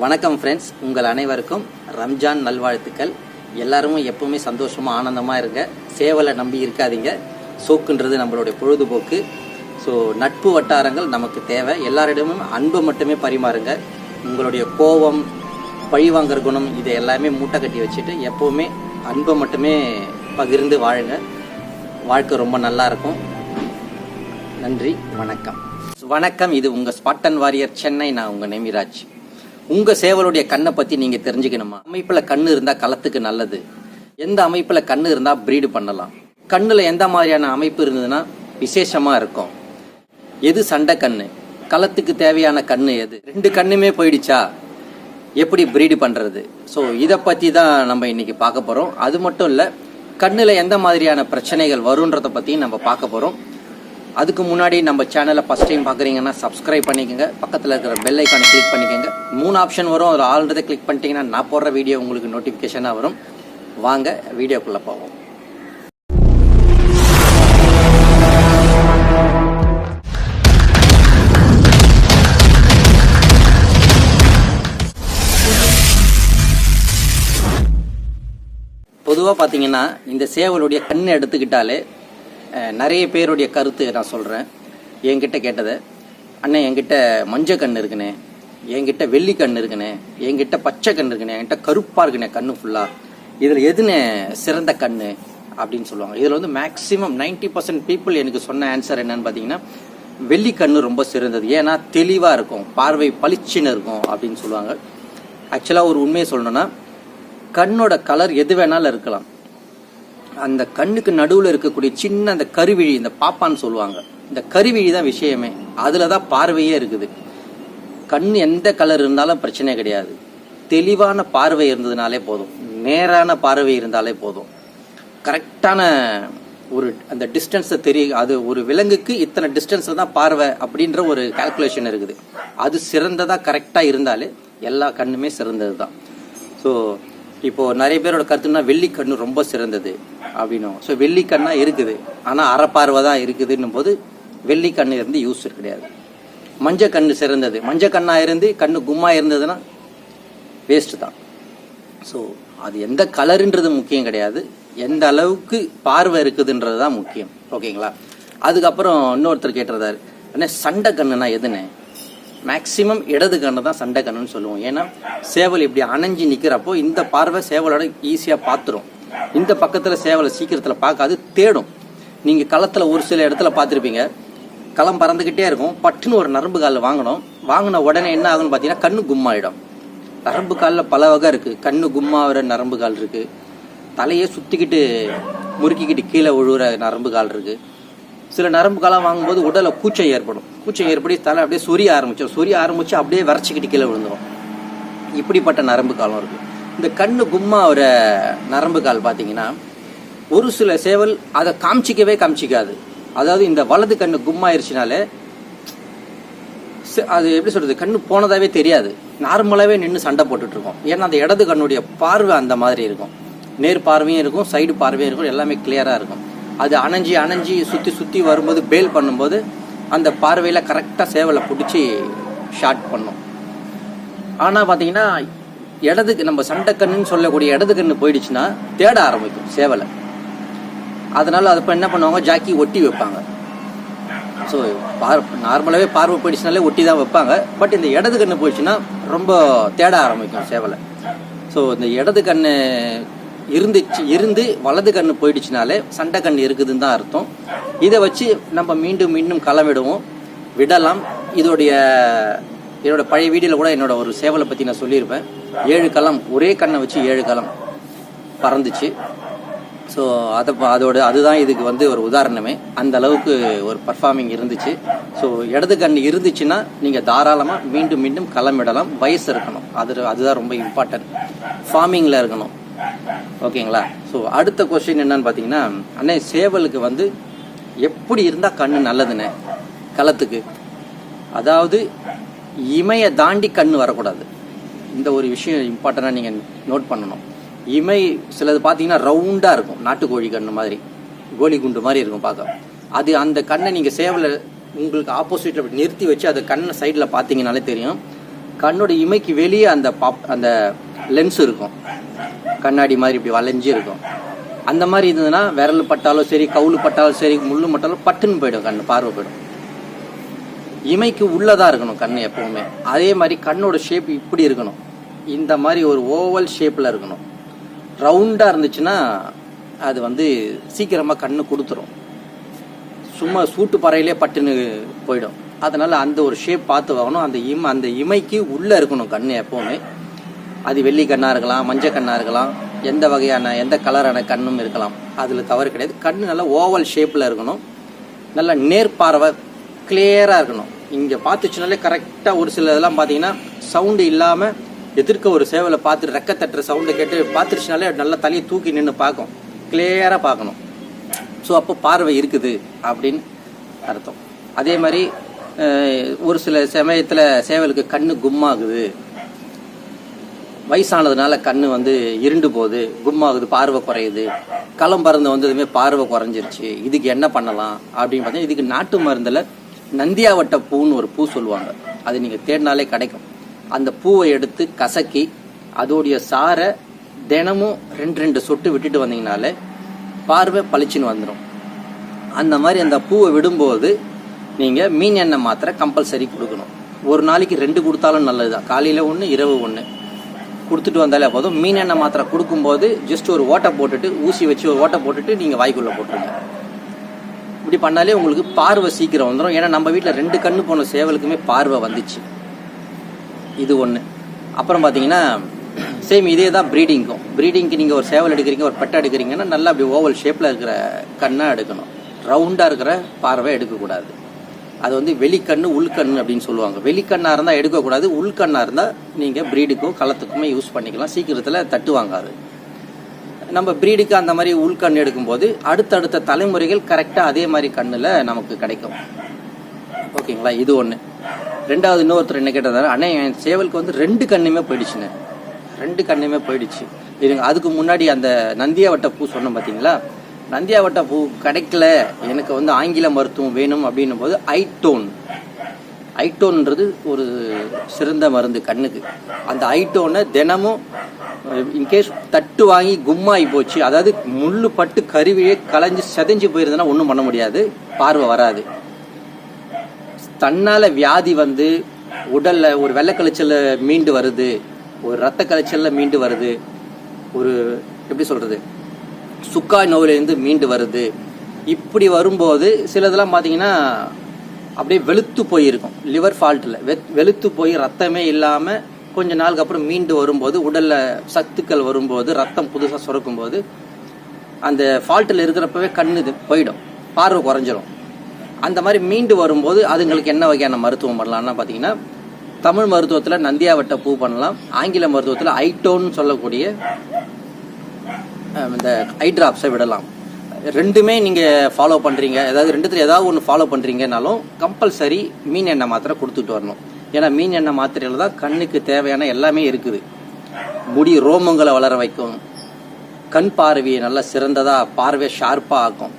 வணக்கம் ஃப்ரெண்ட்ஸ் உங்கள் அனைவருக்கும் ரம்ஜான் நல்வாழ்த்துக்கள். எல்லாரும் எப்பவுமே சந்தோஷமாக ஆனந்தமாக இருங்க. சேவலை நம்பி இருக்காதீங்க. சோக்குன்றது நம்மளுடைய பொழுதுபோக்கு. ஸோ நட்பு வட்டாரங்கள் நமக்கு தேவை. எல்லாரிடமும் அன்பை மட்டுமே பரிமாறுங்க. உங்களுடைய கோபம் பழிவாங்கற குணம் இதை எல்லாமே மூட்டை கட்டி வச்சுட்டு எப்போவுமே அன்பை மட்டுமே பகிர்ந்து வாழுங்க. வாழ்க்கை ரொம்ப நல்லா இருக்கும். நன்றி வணக்கம். வணக்கம். இது உங்கள் ஸ்பாட்டன் வாரியர் சென்னை நான் உங்கள் நேமிராஜ். உங்க சேவலுடைய கண்ணை பத்தி நீங்க தெரிஞ்சுக்கணுமா? அமைப்புல கண்ணு இருந்தா களத்துக்கு நல்லது. எந்த அமைப்புல கண்ணு இருந்தா பிரீடு பண்ணலாம். கண்ணுல எந்த மாதிரியான அமைப்பு இருந்ததுன்னா விசேஷமா இருக்கும். எது சண்டை கண்ணு? களத்துக்கு தேவையான கண்ணு எது? ரெண்டு கண்ணுமே போயிடுச்சா? எப்படி பிரீடு பண்றது? ஸோ இதை பத்தி தான் நம்ம இன்னைக்கு பார்க்க போறோம். அது மட்டும் இல்ல கண்ணுல எந்த மாதிரியான பிரச்சனைகள் வரும்ன்றத பத்தியும் நம்ம பார்க்க போறோம். அதுக்கு முன்னாடி நம்ம சேனலை ஃபஸ்ட் டைம் பார்க்குறீங்கன்னா சப்ஸ்கிரைப் பண்ணிக்கோங்க. பக்கத்தில் இருக்கிற பெல் ஐக்கானை கிளிக் பண்ணிக்கோங்க. மூணு ஆப்ஷன் வரும். அதில் ஆல்ரெடி கிளிக் பண்ணிட்டீங்கன்னா நான் போடுற வீடியோ உங்களுக்கு நோட்டிஃபிகேஷனாக வரும். வாங்க வீடியோக்குள்ளே போவோம். பொதுவாக பார்த்தீங்கன்னா இந்த சேவலுடைய கண்ணை எடுத்துக்கிட்டாலே நிறைய பேருடைய கருத்து நான் சொல்கிறேன் என்கிட்ட கேட்டதை. அண்ணன் என்கிட்ட மஞ்சள் கண் இருக்குண்ணே. என்கிட்ட வெள்ளி கண் இருக்குண்ணே. என்கிட்ட பச்சை கண் இருக்குண்ணே. என்கிட்ட கருப்பாக இருக்குண்ணே கண்ணு ஃபுல்லாக இதில் எதுனே சிறந்த கண்ணு அப்படின்னு சொல்லுவாங்க. இதில் வந்து மேக்ஸிமம் 90% பர்சன்ட் பீப்புள் எனக்கு சொன்ன ஆன்சர் என்னன்னு பார்த்தீங்கன்னா வெள்ளி கண்ணு ரொம்ப சிறந்தது. ஏன்னா தெளிவாக இருக்கும். பார்வை பளிச்சுன்னு இருக்கும் அப்படின்னு சொல்லுவாங்க. ஆக்சுவலாக ஒரு உண்மையை சொல்லணும்னா கண்ணோட கலர் எது வேணாலும் இருக்கலாம். அந்த கண்ணுக்கு நடுவில் இருக்கக்கூடிய சின்ன அந்த கருவிழி இந்த பாப்பான்னு சொல்லுவாங்க. இந்த கருவிழி தான் விஷயமே. அதில் தான் பார்வையே இருக்குது. கண் எந்த கலர் இருந்தாலும் பிரச்சனை கிடையாது. தெளிவான பார்வை இருந்ததுனாலே போதும். நேரான பார்வை இருந்தாலே போதும். கரெக்டான ஒரு அந்த டிஸ்டன்ஸை தெரிய அது ஒரு விலங்குக்கு இத்தனை டிஸ்டன்ஸில் தான் பார்வை அப்படின்ற ஒரு கால்குலேஷன் இருக்குது. அது சிறந்ததாக கரெக்டாக இருந்தாலே எல்லா கண்ணுமே சிறந்தது தான் ஸோ இப்போ நிறைய பேரோட கருத்துனா வெள்ளி கண்ணு ரொம்ப சிறந்தது அப்படின்னும் ஸோ வெள்ளி கண்ணா இருக்குது. ஆனால் அறப்பார்வை தான் இருக்குதுன்னும் போது வெள்ளி கண்ணு இருந்து யூஸ் கிடையாது. மஞ்சள் கண்ணு சிறந்தது. மஞ்சள் கண்ணா இருந்து கண்ணு கும்மா இருந்ததுன்னா வேஸ்ட் தான். ஸோ அது எந்த கலருன்றது முக்கியம் கிடையாது. எந்த அளவுக்கு பார்வை இருக்குதுன்றது தான் முக்கியம் ஓகேங்களா அதுக்கப்புறம் இன்னொருத்தர் கேட்டிருந்தாரு. அண்ணே சண்டை கண்ணுனா எதுன்னு? மேக்சிமம் இடது கண்ணு தான் சண்டை கண்ணுன்னு சொல்லுவோம். ஏன்னா சேவல் இப்படி அணைஞ்சு நிற்கிறப்போ இந்த பார்வை சேவலோட ஈஸியாக பார்த்துரும். இந்த பக்கத்தில் சேவலை சீக்கிரத்தில் பார்க்காது தேடும். நீங்கள் களத்தில் ஒரு சில இடத்துல பார்த்துருப்பீங்க. களம் பறந்துக்கிட்டே இருக்கும். பட்டுன்னு ஒரு நரம்பு காலில் வாங்கணும். வாங்கின உடனே என்ன ஆகுன்னு பார்த்தீங்கன்னா கண்ணு கும்மாயிடும். நரம்பு காலில் பல வகை இருக்குது கண்ணு கும்மாகிற நரம்பு கால் இருக்குது தலையே சுற்றிக்கிட்டு முறுக்கிக்கிட்டு கீழே விழுகிற நரம்பு கால் இருக்குது சில நரம்பு வாங்கும்போது உடலில் கூச்சம் ஏற்படும். கூச்சம் ஏற்படி தலை அப்படியே சொரிய ஆரம்பிச்சோம் சொரிய ஆரம்பித்து அப்படியே விரைச்சிக்கிட்டு கீழே விழுந்துடும் இப்படிப்பட்ட நரம்பு காலம் இருக்குது இந்த கண்ணு கும்மா ஒரு நரம்பு கால் பார்த்தீங்கன்னா ஒரு சில சேவல் அதை காமிச்சிக்கவே காமிச்சிக்காது. அதாவது இந்த வலது கண்ணு கும்மாயிருச்சுனாலே அது எப்படி சொல்கிறது கண்ணு போனதாவே தெரியாது. நார்மலாகவே நின்று சண்டை போட்டுட்ருக்கோம். ஏன்னா அந்த இடது கண்ணுடைய பார்வை அந்த மாதிரி இருக்கும். நேர் பார்வையும் இருக்கும் சைடு பார்வையும் இருக்கும் எல்லாமே கிளியராக இருக்கும். அது அணைஞ்சி அணைஞ்சி சுற்றி சுற்றி வரும்போது பேல் பண்ணும்போது அந்த பார்வையில் கரெக்டாக சேவலை பிடிச்சி ஷாட் பண்ணும். ஆனால் பார்த்தீங்கன்னா இடதுக்கு நம்ம சண்டை கண்ணுன்னு சொல்லக்கூடிய இடது கண்ணு போயிடுச்சுன்னா தேட ஆரம்பிக்கும் சேவலை. அதனால் அதை இப்போ என்ன பண்ணுவாங்க? ஜாக்கி ஒட்டி வைப்பாங்க. ஸோ பார் நார்மலாகவே பார்வை போயிடுச்சுனாலே ஒட்டி தான் வைப்பாங்க. பட் இந்த இடது கண்ணு போயிடுச்சுன்னா ரொம்ப தேட ஆரம்பிக்கும் சேவலை. ஸோ இந்த இடது கண்ணு இருந்துச்சு இருந்து வலது கண்ணு போயிடுச்சுனாலே சண்டை கண் இருக்குதுன்னு தான் அர்த்தம். இதை வச்சு நம்ம மீண்டும் மீண்டும் களம் விடுவோம் விடலாம். இதோடைய என்னோட பழைய வீடியோவில் கூட என்னோட ஒரு சேவலை பற்றி நான் சொல்லியிருப்பேன். ஏழு களம் ஒரே கண்ணை வச்சு ஏழு களம் பறந்துச்சு. ஸோ அதை ப- அதோட அதுதான் இதுக்கு வந்து ஒரு உதாரணமே. அந்த அளவுக்கு ஒரு பர்ஃபார்மிங் இருந்துச்சு. ஸோ இடது கண் இருந்துச்சுன்னா நீங்கள் தாராளமாக மீண்டும் மீண்டும் களமிடலாம். வயசு இருக்கணும். அது அதுதான் ரொம்ப இம்பார்ட்டன்ட் ஃபார்மிங்கில் இருக்கணும். ஓகேங்களா? ஸோ அடுத்த கொஸ்டின் என்னன்னு பார்த்தீங்கன்னா அண்ணே சேவலுக்கு வந்து எப்படி இருந்தால் கண்ணு நல்லதுண்ணே களத்துக்கு? அதாவது இமையை தாண்டி கண் வரக்கூடாது. இந்த ஒரு விஷயம் இம்பார்ட்டண்டாக நீங்கள் நோட் பண்ணணும். இமை சிலது பார்த்தீங்கன்னா ரவுண்டாக இருக்கும். நாட்டுக்கோழி கண்ணு மாதிரி கோலி குண்டு மாதிரி இருக்கும் பார்க்க. அது அந்த கண்ணை நீங்கள் சேவலை உங்களுக்கு ஆப்போசிட்டில் நிறுத்தி வச்சு அது கண்ணை சைடில் பார்த்தீங்கனாலே தெரியும். கண்ணோட இமைக்கு வெளியே அந்த பாப் அந்த லென்ஸ் இருக்கும். கண்ணாடி மாதிரி இப்படி வளைஞ்சு இருக்கும். அந்த மாதிரி இருந்ததுன்னா விரல் பட்டாலும் சரி கவுளு பட்டாலும் சரி முள்ளு பட்டாலும் பட்டுன்னு போயிடும் கண்ணு பார்வை போயிடும். இமைக்கு உள்ளதா இருக்கணும் கண்ணு எப்பவுமே. அதே மாதிரி கண்ணோட ஷேப் இப்படி இருக்கணும். இந்த மாதிரி ஒரு ஓவல் ஷேப்பில் இருக்கணும். ரவுண்டாக இருந்துச்சுன்னா அது வந்து சீக்கிரமாக கண்ணு கொடுத்துரும். சும்மா சூட்டு பறையிலே பட்டுன்னு போயிடும். அதனால் அந்த ஒரு ஷேப் பார்த்து வாங்கணும். அந்த இம் அந்த இமைக்கு உள்ளே இருக்கணும் கண் எப்போவுமே. அது வெள்ளி கண்ணாக இருக்கலாம் மஞ்சள் கண்ணாக இருக்கலாம் எந்த வகையான எந்த கலரான கண்ணும் இருக்கலாம். அதில் தவறு கிடையாது. கண் நல்லா ஓவல் ஷேப்பில் இருக்கணும். நல்லா நேர்பார்வை கிளியராக இருக்கணும். இங்கே பார்த்துச்சுனாலே கரெக்டாக ஒரு சில இதெல்லாம் பார்த்தீங்கன்னா சவுண்டு இல்லாமல் எதிர்க்க ஒரு சேவலை பார்த்து ரெக்க தட்டுற சவுண்டை கேட்டு பார்த்துருச்சுனாலே நல்லா தலையை தூக்கி நின்று பார்க்கும். கிளியராக பார்க்கணும். ஸோ அப்போ பார்வை இருக்குது அப்படின்னு அர்த்தம். அதே மாதிரி ஒரு சில சமயத்தில் சேவலுக்கு கண்ணு கும்மாகுது. வயசானதுனால கண்ணு வந்து இருண்டு போகுது கும்மாகுது பார்வை குறையுது. களம் பறந்து வந்ததுமே பார்வை குறைஞ்சிருச்சு. இதுக்கு என்ன பண்ணலாம் அப்படின்னு பார்த்தீங்கன்னா இதுக்கு நாட்டு மருந்தில் நந்தியாவட்ட பூன்னு ஒரு பூ சொல்லுவாங்க. அது நீங்கள் தேடினாலே கிடைக்கும். அந்த பூவை எடுத்து கசக்கி அதோடைய சாரை தினமும் ரெண்டு ரெண்டு சொட்டு விட்டுட்டு வந்தீங்கனாலே பார்வை பளிச்சுன்னு வந்துடும் அந்த மாதிரி அந்த பூவை விடும்போது நீங்கள் மீன் எண்ணெய் மாத்திரை கம்பல்சரி கொடுக்கணும். ஒரு நாளைக்கு ரெண்டு கொடுத்தாலும் நல்லது தான் காலையில் ஒன்று இரவு ஒன்று கொடுத்துட்டு வந்தாலே போதும். மீன் எண்ணெய் மாத்திரை கொடுக்கும்போது ஜஸ்ட் ஒரு ஓட்டை போட்டுட்டு ஊசி வச்சு ஒரு ஓட்டை போட்டுட்டு நீங்கள் வாய்க்குள்ளே போட்டுருங்க. இப்படி பண்ணாலே உங்களுக்கு பார்வை சீக்கிரம் வந்துடும் ஏன்னா நம்ம வீட்டில் ரெண்டு கண்ணு போன சேவலுக்குமே பார்வை வந்துச்சு. இது ஒன்று அப்புறம் பார்த்தீங்கன்னா சேம் இதே தான் ப்ரீடிங்க்கும் ப்ரீடிங்க்கு நீங்கள் ஒரு சேவல் எடுக்கிறீங்க ஒரு பெட்டை எடுக்கிறீங்கன்னா நல்லா அப்படி ஓவல் ஷேப்பில் இருக்கிற கண்ணாக எடுக்கணும். ரவுண்டாக இருக்கிற பார்வை எடுக்கக்கூடாது. அது வந்து வெளிக்கண்ணு உள்கண் அப்படின்னு சொல்லுவாங்க. வெளிக்கண்ணாக இருந்தால் எடுக்கக்கூடாது உள்கண்ணாக இருந்தால் நீங்கள் ப்ரீடுக்கும் களத்துக்குமே யூஸ் பண்ணிக்கலாம். சீக்கிரத்தில் தட்டு வாங்காது நம்ம ப்ரீடுக்கு அந்த மாதிரி உள்கண் எடுக்கும்போது அடுத்தடுத்த தலைமுறைகள் கரெக்டாக அதே மாதிரி கண்ணில் நமக்கு கிடைக்கும். ஓகேங்களா? இது ஒன்று ரெண்டாவது இன்னொருத்தர் என்ன கேட்டதாரு அண்ணே என் சேவலுக்கு வந்து ரெண்டு கண்ணுமே போயிடுச்சுண்ணே. ரெண்டு கண்ணுமே போயிடுச்சு. இருங்க அதுக்கு முன்னாடி அந்த நந்தியாவட்ட பூ சொன்னோம் பார்த்தீங்களா நந்தியாவட்ட பூ கிடைக்கல. எனக்கு வந்து ஆங்கில மருத்துவம் வேணும் அப்படின்னும் போது ஐட்டோன் ஐட்டோன்ன்றது ஒரு சிறந்த மருந்து கண்ணுக்கு. அந்த ஐட்டோனை தினமும் இன்கேஸ் தட்டு வாங்கி கும்மாகி போச்சு அதாவது முள்ளு பட்டு கருவியே களைஞ்சு செதைஞ்சு போயிருந்ததுன்னா ஒன்றும் பண்ண முடியாது. பார்வை வராது. தன்னால் வியாதி வந்து உடலில் ஒரு வெள்ளை கழிச்சல்ல மீண்டு வருது. ஒரு ரத்த கலைச்சலில் மீண்டு வருது. ஒரு எப்படி சொல்கிறது சுக்காய் நோயிலேருந்து மீண்டு வருது. இப்படி வரும்போது சிலதெல்லாம் பார்த்தீங்கன்னா அப்படியே வெளுத்து போயிருக்கும். லிவர் ஃபால்ட்டில் வெளுத்து போய் ரத்தமே இல்லாமல் கொஞ்ச நாளுக்கு அப்புறம் மீண்டு வரும்போது உடலில் சத்துக்கள் வரும்போது ரத்தம் புதுசாக சுரக்கும்போது அந்த ஃபால்ட்டில் இருக்கிறப்பவே கண்ணு இது போயிடும். பார்வை குறைஞ்சிரும். அந்த மாதிரி மீண்டு வரும்போது அதுங்களுக்கு என்ன வகையான மருத்துவம் பண்ணலாம்னா பார்த்தீங்கன்னா தமிழ் மருத்துவத்தில் நந்தியாவட்ட பூ பண்ணலாம். ஆங்கில மருத்துவத்தில் ஐட்டோன்னு சொல்லக்கூடிய இந்த ஐ ட்ராப்ஸை விடலாம். ரெண்டுமே நீங்கள் ஃபாலோ பண்ணுறீங்க ஏதாவது ரெண்டுத்தில் ஏதாவது ஒன்று ஃபாலோ பண்ணுறீங்கனாலும் கம்பல்சரி மீன் எண்ணெய் மாத்திரை கொடுத்துட்டு வரணும். ஏன்னா மீன் எண்ணெய் மாத்திரையில் தான் கண்ணுக்கு தேவையான எல்லாமே இருக்குது. முடி ரோமங்களை வளர வைக்கும். கண் பார்வையை நல்லா சிறந்ததாக பார்வையை ஷார்ப்பாக ஆக்கும்.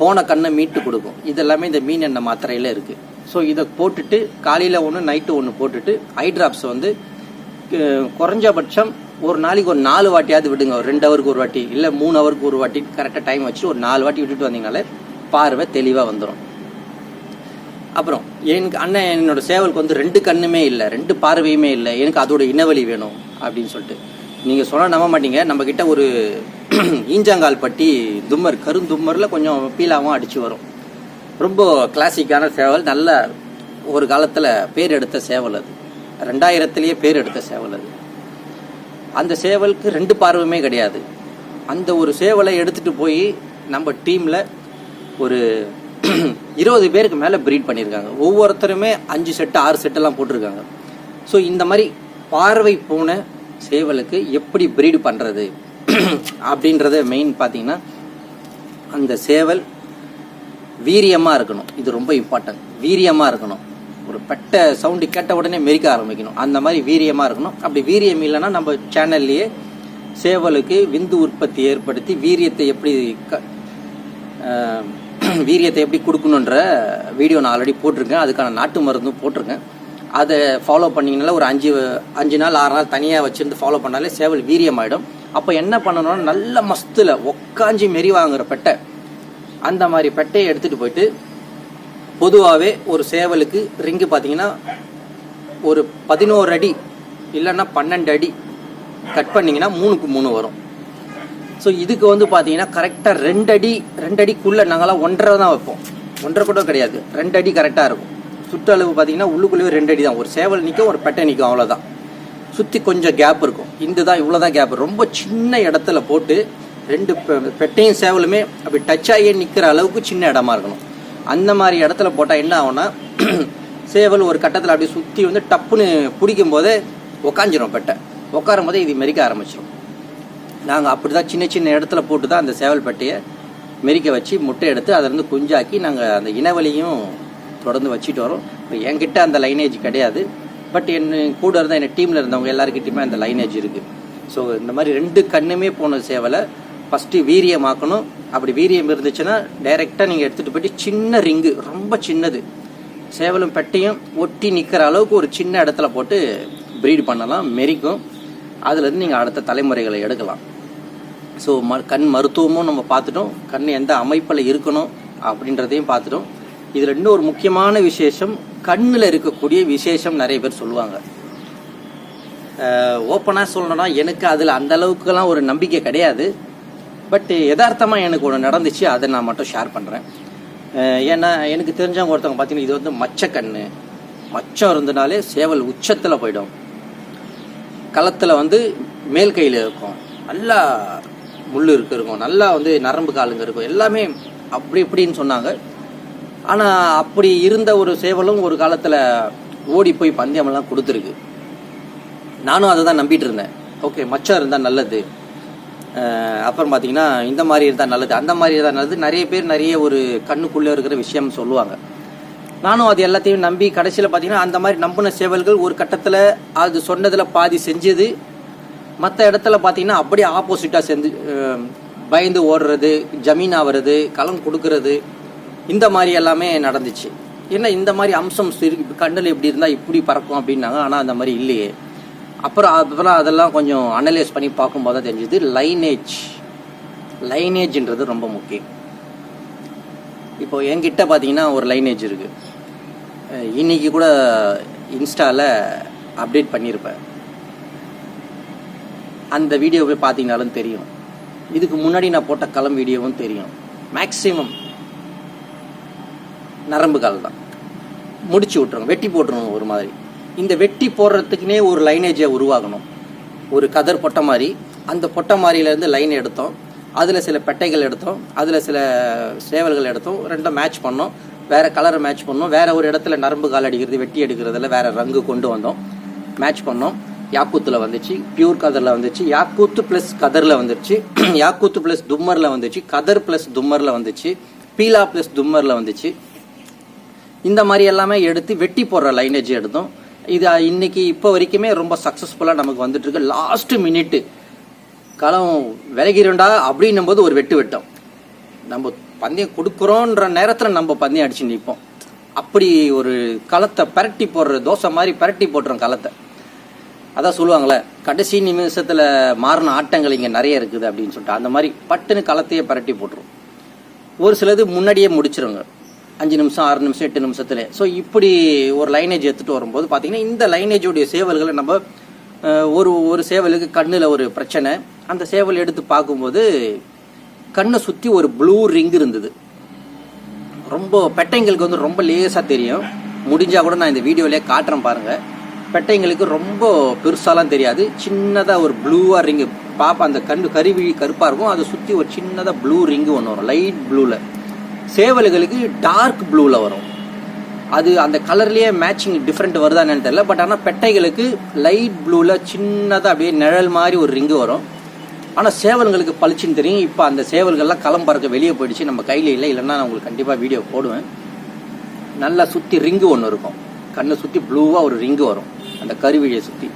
போன கண்ணை மீட்டு கொடுக்கும். இதெல்லாமே இந்த மீன் எண்ணெய் மாத்திரையில் இருக்குது ஸோ இதை போட்டுட்டு காலையில் ஒன்று நைட்டு ஒன்று போட்டுட்டு ஐ டிராப்ஸ் வந்து குறைஞ்சபட்சம் ஒரு நாளைக்கு ஒரு நாலு வாட்டியாவது விடுங்க. ஒரு ரெண்டு ஹவருக்கு ஒரு வாட்டி இல்லை மூணு ஹவருக்கு ஒரு வாட்டி கரெக்டாக டைம் வச்சு ஒரு நாலு வாட்டி விட்டுட்டு வந்தீங்கனாலே பார்வை தெளிவாக வந்துடும் அப்புறம் எனக்கு அண்ணன் என்னோட சேவலுக்கு வந்து ரெண்டு கண்ணுமே இல்லை ரெண்டு பார்வையுமே இல்லை. எனக்கு அதோட இனவழி வேணும் அப்படின்னு சொல்லிட்டு. நீங்கள் சொன்னால் நம்ப மாட்டீங்க. நம்ம கிட்ட ஒரு ஈஞ்சாங்கால் பட்டி தும்மர் கருந்தும்மரில் கொஞ்சம் பீலாகவும் அடித்து வரும். ரொம்ப கிளாசிக்கான சேவல். நல்ல ஒரு காலத்தில் பேர் எடுத்த சேவல் அது. ரெண்டாயிரத்துலேயே பேர் எடுத்த சேவல் அது. அந்த சேவலுக்கு ரெண்டு பார்வையுமே கிடையாது. அந்த ஒரு சேவலை எடுத்துட்டு போய் நம்ம டீமில் ஒரு இருபது பேருக்கு மேலே ப்ரீட் பண்ணியிருக்காங்க. ஒவ்வொருத்தருமே அஞ்சு செட்டு ஆறு செட்டெல்லாம் போட்டிருக்காங்க. ஸோ இந்த மாதிரி பார்வை போன சேவலுக்கு எப்படி ப்ரீடு பண்ணுறது அப்படின்றத மெயின் பார்த்தீங்கன்னா அந்த சேவல் வீரியமாக இருக்கணும். இது ரொம்ப இம்பார்ட்டன்ட் வீரியமாக இருக்கணும். ஒரு பெட்ட சவுண்டு கேட்ட உடனே மெரிக்க ஆரம்பிக்கணும். அந்த மாதிரி வீரியமாக இருக்கணும். அப்படி வீரியம் இல்லைன்னா நம்ம சேனல்லையே சேவலுக்கு விந்து உற்பத்தி ஏற்படுத்தி வீரியத்தை எப்படி க- வீரியத்தை எப்படி கொடுக்கணுன்ற வீடியோ நான் ஆல்ரெடி போட்டிருக்கேன். அதுக்கான நாட்டு மருந்தும் போட்டிருக்கேன். அதை ஃபாலோ பண்ணிங்கனால ஒரு அஞ்சு அஞ்சு நாள் ஆறு நாள் தனியாக வச்சுருந்து ஃபாலோ பண்ணாலே சேவல் வீரியமாயிடும். அப்போ என்ன பண்ணணும்னா நல்ல மஸ்தில் உக்காஞ்சி மெரி வாங்குற பெட்டை அந்த மாதிரி பெட்டையை எடுத்துகிட்டு போயிட்டு பொதுவாகவே ஒரு சேவலுக்கு ரிங்கு பார்த்தீங்கன்னா ஒரு பதினோரு அடி இல்லைன்னா பன்னெண்டு அடி கட் பண்ணிங்கன்னா மூணுக்கு மூணு வரும். ஸோ இதுக்கு வந்து பார்த்தீங்கன்னா கரெக்டாக ரெண்டு அடி ரெண்டு அடிக்குள்ளே நாங்களாம் ஒன்றரை தான் வைப்போம். ஒன்றரை கூட கிடையாது. ரெண்டு அடி கரெக்டாக இருக்கும். சுற்றளவு பார்த்தீங்கன்னா உள்ளுக்குள்ளேயே ரெண்டு அடி தான். ஒரு சேவல் நிற்கும் ஒரு பெட்டை நிற்கும் அவ்வளோதான் சுற்றி கொஞ்சம் கேப் இருக்கும். இந்த தான் இவ்வளோ தான் கேப் ரொம்ப சின்ன இடத்துல போட்டு ரெண்டு பெட்டையும் சேவலுமே அப்படி டச் ஆகியே நிற்கிற அளவுக்கு சின்ன இடமா இருக்கணும். அந்த மாதிரி இடத்துல போட்டால் என்ன ஆகும்னா சேவல் ஒரு கட்டத்தில் அப்படியே சுற்றி வந்து டப்புன்னு பிடிக்கும் போதே உக்காஞ்சிரும் பெட்டை. உட்காரும் போதே இது மெரிக்க ஆரம்பிச்சிடும் நாங்கள் அப்படி தான் சின்ன சின்ன இடத்துல போட்டு தான் அந்த சேவல் பெட்டையை மெரிக்க வச்சு முட்டை எடுத்து அதிலிருந்து குஞ்சாக்கி நாங்கள் அந்த இனவெளியும் தொடர்ந்து வச்சுட்டு வரோம். இப்போ என்கிட்ட அந்த லைனேஜ் கிடையாது. பட் என் கூட இருந்தால் என் டீமில் இருந்தவங்க எல்லாருக்கிட்டையுமே அந்த லைனேஜ் இருக்குது ஸோ இந்த மாதிரி ரெண்டு கண்ணுமே போன சேவலை ஃபஸ்ட்டு வீரியமாக்கணும் அப்படி வீரியம் இருந்துச்சுன்னா டைரெக்டாக நீங்கள் எடுத்துகிட்டு போயிட்டு சின்ன ரிங்கு ரொம்ப சின்னது. சேவலும் பெட்டையும் ஒட்டி நிற்கிற அளவுக்கு ஒரு சின்ன இடத்துல போட்டு ப்ரீட் பண்ணலாம் மெரிக்கும். அதுலேருந்து நீங்கள் அடுத்த தலைமுறைகளை எடுக்கலாம். ஸோ ம கண் மருத்துவமும் நம்ம பார்த்துட்டோம். கண் எந்த அமைப்பில் இருக்கணும் அப்படின்றதையும் பார்த்துட்டோம். இதில் இன்னும் ஒரு முக்கியமான விசேஷம் கண்ணில் இருக்கக்கூடிய விசேஷம் நிறைய பேர் சொல்லுவாங்க. ஓப்பனாக சொல்லணும்னா எனக்கு அதில் அந்த அளவுக்குலாம் ஒரு நம்பிக்கை கிடையாது. பட் eh, யதார்த்தமாக எனக்கு ஒன்று நடந்துச்சு அதை நான் மட்டும் ஷேர் பண்ணுறேன் ஏன்னா எனக்கு தெரிஞ்சவங்க ஒருத்தவங்க பார்த்தீங்கன்னா இது வந்து மச்சக்கண்ணு மச்சம் இருந்தனாலே சேவல் உச்சத்தில் போயிடும். களத்தில் வந்து மேல் கையில் இருக்கும். நல்லா முள் இருக்கு இருக்கும். நல்லா வந்து நரம்பு காலுங்க இருக்கும். எல்லாமே அப்படி இப்படின்னு சொன்னாங்க. ஆனால் அப்படி இருந்த ஒரு சேவலும் ஒரு காலத்தில் ஓடி போய் பந்தயமெல்லாம் கொடுத்துருக்கு. நானும் அதை தான் நம்பிட்டு இருந்தேன். ஓகே மச்சம் இருந்தால் நல்லது. அப்புறம் பார்த்தீங்கன்னா இந்த மாதிரி இருந்தால் நல்லது அந்த மாதிரி இருந்தால் நல்லது. நிறைய பேர் நிறைய ஒரு கண்ணுக்குள்ளே இருக்கிற விஷயம் சொல்லுவாங்க. நானும் அது எல்லாத்தையும் நம்பி கடைசியில் பார்த்தீங்கன்னா அந்த மாதிரி நம்பின சேவல்கள் ஒரு கட்டத்தில் அது சொன்னதில் பாதி செஞ்சது. மற்ற இடத்துல பார்த்தீங்கன்னா அப்படியே ஆப்போசிட்டாக செஞ்சு பயந்து ஓடுறது ஜமீன் ஆகிறது களம் கொடுக்கறது இந்த மாதிரி எல்லாமே நடந்துச்சு. ஏன்னா இந்த மாதிரி அம்சம் கண்ணில் இப்படி இருந்தால் இப்படி பறக்கும் அப்படின்னாங்க. ஆனால் அந்த மாதிரி இல்லையே. அப்புறம் அப்புறம் அதெல்லாம் கொஞ்சம் அனலைஸ் பண்ணி பார்க்கும்போது தான் தெரிஞ்சது லைனேஜ் லைனேஜ்ன்றது ரொம்ப முக்கியம். இப்போ என்கிட்ட பார்த்தீங்கன்னா ஒரு லைனேஜ் இருக்கு. இன்னைக்கு கூட இன்ஸ்டாவில் அப்டேட் பண்ணியிருப்பேன். அந்த வீடியோவை பார்த்தீங்கனாலும் தெரியும். இதுக்கு முன்னாடி நான் போட்ட களம் வீடியோவும் தெரியும். மேக்ஸிமம் நரம்பு கால் தான். முடிச்சு விட்டுருங்க வெட்டி போட்டுருங்க ஒரு மாதிரி. இந்த வெட்டி போடுறதுக்குனே ஒரு லைனேஜை உருவாகணும். ஒரு கதர் பொட்டை மாதிரி அந்த பொட்டை மாதிரிலேருந்து லைன் எடுத்தோம். அதில் சில பெட்டைகள் எடுத்தோம். அதில் சில சேவல்கள் எடுத்தோம். ரெண்டும் மேட்ச் பண்ணோம். வேறு கலரை மேட்ச் பண்ணோம். வேறு ஒரு இடத்துல நரம்பு கால் அடிக்கிறது வெட்டி எடுக்கிறதுல வேற ரங்கு கொண்டு வந்தோம். மேட்ச் பண்ணோம். யாக்கூத்தில் வந்துச்சு. பியூர் கதரில் வந்துச்சு. யாக்கூத்து ப்ளஸ் கதரில் வந்துருச்சு. யாக்கூத்து ப்ளஸ் தும்மரில் வந்துச்சு. கதர் ப்ளஸ் தும்மரில் வந்துச்சு. பீலா ப்ளஸ் தும்மரில் வந்துச்சு. இந்த மாதிரி எல்லாமே எடுத்து வெட்டி போடுற லைனேஜ் எடுத்தோம். இது இன்னைக்கு இப்போ வரைக்குமே ரொம்ப சக்ஸஸ்ஃபுல்லாக நமக்கு வந்துட்டு இருக்கு லாஸ்ட் மினிட்டு களம் விலகிருண்டா அப்படின்னும் போது ஒரு வெட்டு வெட்டோம். நம்ம பந்தயம் கொடுக்குறோன்ற நேரத்தில் நம்ம பந்தயம் அடிச்சு நிற்போம் அப்படி ஒரு களத்தை பரட்டி போடுற தோசை மாதிரி பரட்டி போட்டுறோம் களத்தை. அதான் சொல்லுவாங்களே கடைசி நிமிஷத்தில் மாறின ஆட்டங்கள் இங்கே நிறைய இருக்குது அப்படின்னு சொல்லிட்டு. அந்த மாதிரி பட்டுன்னு களத்தையே பரட்டி போட்டுரும். ஒரு சிலது முன்னாடியே முடிச்சிருங்க. அஞ்சு நிமிஷம் ஆறு நிமிஷம் எட்டு நிமிஷத்துல. ஸோ இப்படி ஒரு லைனேஜ் எடுத்துகிட்டு வரும்போது பார்த்தீங்கன்னா இந்த லைனேஜுடைய சேவல்களை நம்ம ஒரு ஒரு சேவலுக்கு கண்ணில் ஒரு பிரச்சனை. அந்த சேவல் எடுத்து பார்க்கும்போது கண்ணை சுற்றி ஒரு ப்ளூ ரிங் இருந்தது. ரொம்ப பெட்டைங்களுக்கு வந்து ரொம்ப லேசாக தெரியும். முடிஞ்சால் கூட நான் இந்த வீடியோலேயே காட்டுறேன் பாருங்கள் பெட்டைங்களுக்கு ரொம்ப பெருசாலாம் தெரியாது. சின்னதாக ஒரு ப்ளூவாக ரிங்கு பாப்பா அந்த கண்ணு கருவி கருப்பாக இருக்கும். அதை சுற்றி ஒரு சின்னதாக ப்ளூ ரிங்கு ஒன்று வரும். லைட் ப்ளூவில் சேவல்களுக்கு டார்க் ப்ளூவில் வரும். அது அந்த கலர்லேயே மேட்சிங் டிஃப்ரெண்ட் வருதா என்னன்னு தெரியல பட் ஆனால் பெட்டைகளுக்கு லைட் ப்ளூவில் சின்னதாக அப்படியே நிழல் மாதிரி ஒரு ரிங்கு வரும். ஆனால் சேவல்களுக்கு பளிச்சுன்னு தெரியும். இப்போ அந்த சேவல்கள்லாம் களம் பறக்க வெளியே போயிடுச்சு. நம்ம கையில் இல்லை இல்லைன்னா நான் உங்களுக்கு கண்டிப்பாக வீடியோ போடுவேன். நல்லா சுற்றி ரிங்கு ஒன்று இருக்கும். கண்ணை சுற்றி ப்ளூவாக ஒரு ரிங்கு வரும். அந்த கருவிழியை சுற்றி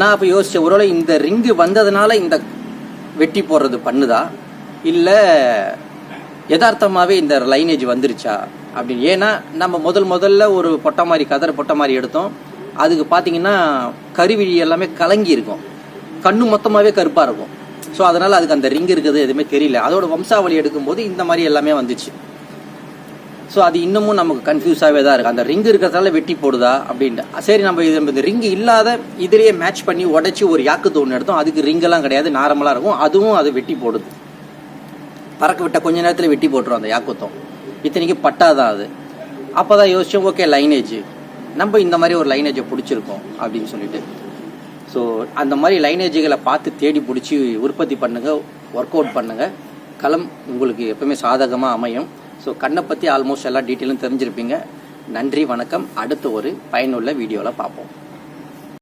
நான் அப்போ யோசித்தேன் ஒருவேளை இந்த ரிங்கு வந்ததுனால இந்த வெட்டி போடுறது பண்ணுதா? இல்லை யதார்த்தமாகவே இந்த லைனேஜ் வந்துருச்சா? அப்படின்னு. ஏன்னா நம்ம முதல் முதல்ல ஒரு பொட்டை மாதிரி கதர் பொட்டை மாதிரி எடுத்தோம். அதுக்கு பார்த்தீங்கன்னா கருவிழி எல்லாமே கலங்கி இருக்கும். கண்ணு மொத்தமாகவே கருப்பாக இருக்கும். ஸோ அதனால் அதுக்கு அந்த ரிங் இருக்குது எதுவுமே தெரியல. அதோட வம்சாவளி எடுக்கும்போது இந்த மாதிரி எல்லாமே வந்துச்சு. ஸோ அது இன்னமும் நமக்கு கன்ஃபியூஸாகவே தான் இருக்குது அந்த ரிங் இருக்கிறதால வெட்டி போடுதா அப்படின்ட்டு. சரி நம்ம இது இந்த ரிங் இல்லாத இதுலேயே மேட்ச் பண்ணி உடச்சி ஒரு யாக்கு ஒன்று எடுத்தோம். அதுக்கு ரிங்கெல்லாம் கிடையாது. நார்மலாக இருக்கும். அதுவும் அது வெட்டி போடுது. பறக்க விட்ட கொஞ்ச நேரத்தில் வெட்டி போட்டுரும் அந்த யாக்குத்தம். இத்தனைக்கு பட்டாதான் அது. அப்போ தான் யோசிச்சோம் ஓகே லைனேஜ். நம்ம இந்த மாதிரி ஒரு லைனேஜை பிடிச்சிருக்கோம் அப்படின்னு சொல்லிட்டு. ஸோ அந்த மாதிரி லைனேஜுகளை பார்த்து தேடி பிடிச்சி உற்பத்தி பண்ணுங்கள் ஒர்க் அவுட் பண்ணுங்கள் களம் உங்களுக்கு எப்பவுமே சாதகமாக அமையும். ஸோ கண்ணை பற்றி ஆல்மோஸ்ட் எல்லா டீட்டெயிலும் தெரிஞ்சிருப்பீங்க. நன்றி வணக்கம். அடுத்த ஒரு பயனுள்ள வீடியோவில் பார்ப்போம்.